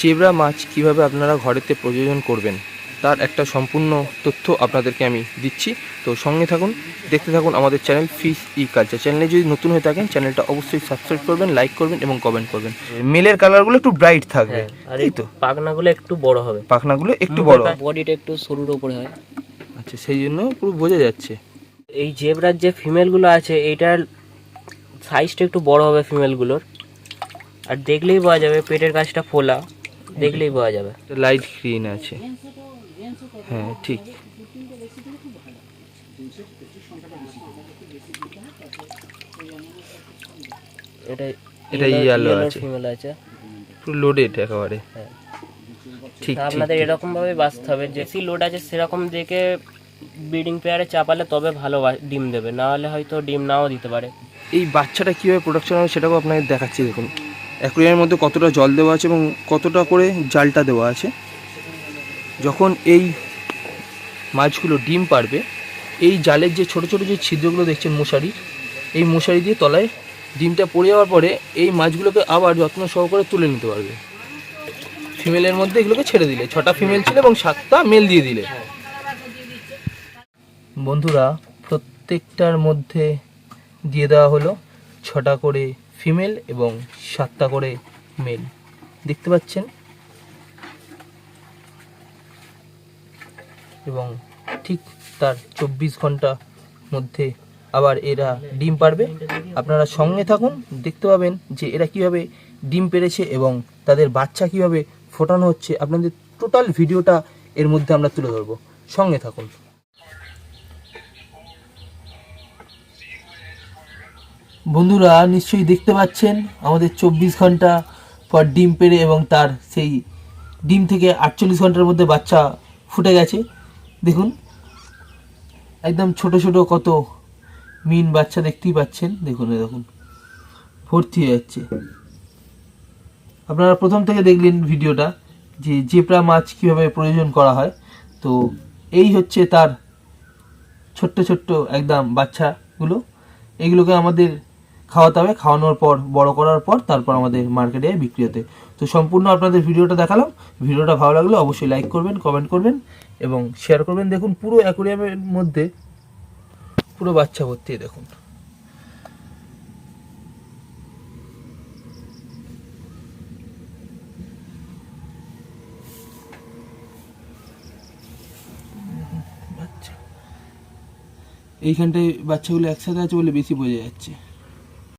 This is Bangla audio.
জেব্রা মাছ কীভাবে আপনারা ঘরেতে প্রযোজন করবেন তার একটা সম্পূর্ণ তথ্য আপনাদেরকে আমি দিচ্ছি। তো সঙ্গে থাকুন দেখতে থাকুন আমাদের চ্যানেল ফিস ই কালচার চ্যানেলে যদি নতুন হয়ে থাকেন চ্যানেলটা অবশ্যই সাবস্ক্রাইব করবেন লাইক করবেন এবং কমেন্ট করবেন। মেলের কালারগুলো একটু ব্রাইট থাকবে হ্যাঁ আর এই এই তো? পাখনাগুলো একটু বড় হবে। পাখনাগুলো একটু বড় বডিটা একটু সরুর উপরে হয়। আচ্ছা সেই জন্য পুরো বোঝা যাচ্ছে। এই জেব্রার যে ফিমেলগুলো আছে এইটার সাইজটা একটু বড় হবে ফিমেলগুলোর আর দেখলেই বোঝা যাবে পেটের কাছটা ফোলা দেখলেই বোঝা যাবে। লাইট গ্রিন আছে। হ্যাঁ ঠিক। এটা এটা yellow আছে। ফিমেল আছে। পুরো লোডেড একেবারে। হ্যাঁ। ঠিক আপনাদের এরকম ভাবে বাঁচতে হবে। যেসি লোড আছে সেরকম দেখে ব্রিডিং পেয়ারে চাপালে তবে ভালো ডিম দেবে। না হলে হয়তো ডিম নাও দিতে পারে। এই বাচ্চাটা কীভাবে প্রোডাকশন হবে সেটাও আপনাদের দেখাচ্ছি দেখুন। অ্যাকুরিয়ামের মধ্যে কতটা জল দেওয়া আছে এবং কতটা করে জালটা দেওয়া আছে। যখন এই মাছগুলো ডিম পারবে, এই জালের যে ছোট ছোট যে ছিদ্রগুলো দেখছেন মশারি, এই মশারি দিয়ে তলায় ডিমটা পড়ে যাওয়ার পরে এই মাছগুলোকে আবার যত্ন সহকারে তুলে নিতে পারবে। ফিমেলের মধ্যে এগুলোকে ছেড়ে দিলে, ছটা ফিমেল ছিল এবং সাতটা মেল দিয়ে দিলে। বন্ধুরা, প্রত্যেকটার মধ্যে দিয়ে দেওয়া হলো ছটা করে ফিমেল এবং সাতটা করে মেল দেখতে পাচ্ছেন? এবং ঠিক তার চব্বিশ ঘণ্টা মধ্যে আবার এরা ডিম পারবে। আপনারা সঙ্গে থাকুন, দেখতে পাবেন যে এরা কীভাবে ডিম পেরেছে এবং তাদের বাচ্চা কীভাবে ফোটানো হচ্ছে। আপনাদের টোটাল ভিডিওটা এর মধ্যে আমরা তুলে ধরবো। সঙ্গে থাকুন। বন্ধুরা নিশ্চয়ই দেখতে পাচ্ছেন, আমাদের চব্বিশ ঘণ্টা পর ডিম পেড়ে এবং তার সেই ডিম থেকে আটচল্লিশ ঘণ্টার মধ্যে বাচ্চা ফুটে গেছে। দেখুন, একদম ছোট ছোট কত মিন বাচ্চা দেখতেই পাচ্ছেন। দেখুন দেখুন, ভর্তি হয়ে যাচ্ছে। আপনারা প্রথম থেকে দেখলেন ভিডিওটা যে জেপরা মাছ কীভাবে প্রয়োজন করা হয়। তো এই হচ্ছে তার ছোট্ট ছোট্ট একদম বাচ্চাগুলো। এগুলোকে আমাদের খাওয়াতে হবে, খাওয়ানোর পর, বড় করার পর, তারপর আমাদের মার্কেটে বিক্রি হতে তো সম্পূর্ণ আপনাদের ভিডিওটা দেখালাম। ভিডিওটা ভালো লাগলে অবশ্যই লাইক করবেন কমেন্ট করবেন এবং শেয়ার করবেন। দেখুন, পুরো অ্যাকোরিয়ামের মধ্যে পুরো বাচ্চা ভর্তি, দেখুন। এইখানটায় বাচ্চাগুলো একসাথে আছে বলে বেশি বোঝা যাচ্ছে।